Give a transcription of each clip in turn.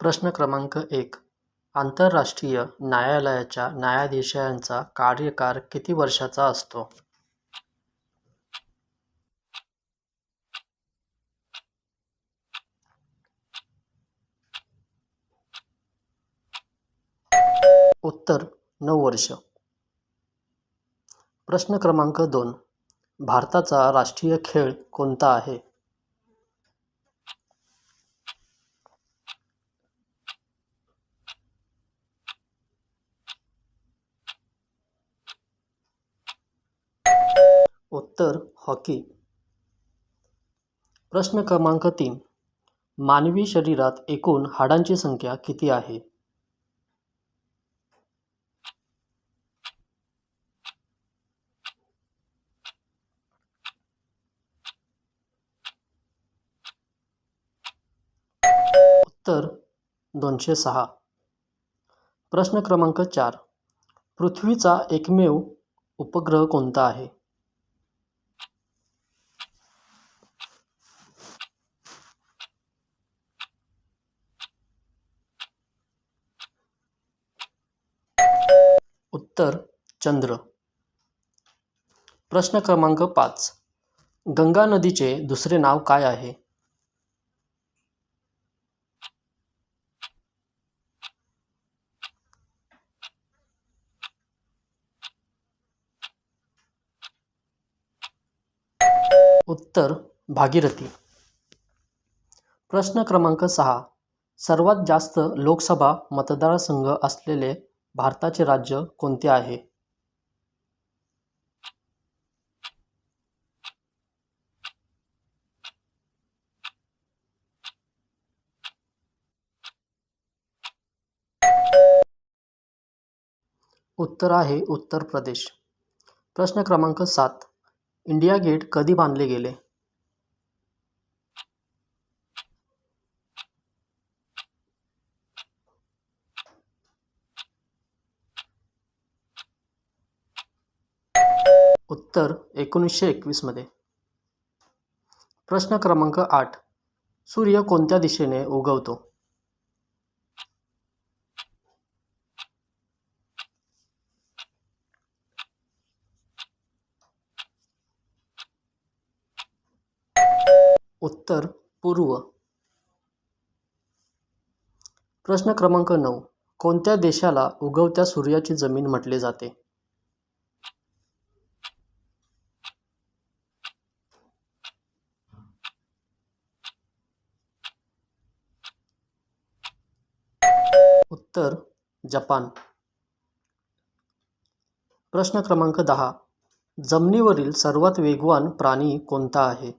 प्रश्न क्रमांक एक. आंतरराष्ट्रीय न्यायालयाच्या न्यायाधीशांचा कार्यकाळ किती वर्षांचा असतो? उत्तर नऊ वर्ष. प्रश्न क्रमांक दोन. भारताचा राष्ट्रीय खेळ कोणता आहे? उत्तर हॉकी. प्रश्न क्रमांक तीन. मानवी शरीरात एकूण हाडांची संख्या किती आहे? उत्तर दोनशे सहा. प्रश्न क्रमांक चार. पृथ्वीचा एकमेव उपग्रह कोणता आहे? उत्तर चंद्र. प्रश्न क्रमांक पाच. गंगा नदीचे दुसरे नाव काय आहे? उत्तर भागीरथी. प्रश्न क्रमांक सहा. सर्वात जास्त लोकसभा मतदारसंघ असलेले भारताचे राज्य कोणते आहे? उत्तर आहे उत्तर प्रदेश. प्रश्न क्रमांक सात. इंडिया गेट कधी बांधले गेले? उत्तर एकोणीसशे एकवीसमध्ये प्रश्न क्रमांक आठ. सूर्य कोणत्या दिशेने उगवतो? उत्तर पूर्व. प्रश्न क्रमांक नऊ. कोणत्या देशाला उगवत्या सूर्याची जमीन म्हटले जाते? उत्तर जपान. प्रश्न क्रमांक दहा. जमिनीवरील सर्वात वेगवान प्राणी कोणता आहे?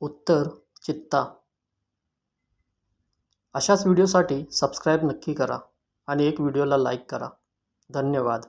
उत्तर चित्ता. अशाच व्हिडिओसाठी सबस्क्राईब नक्की करा आणि एक व्हिडिओला लाईक करा. धन्यवाद.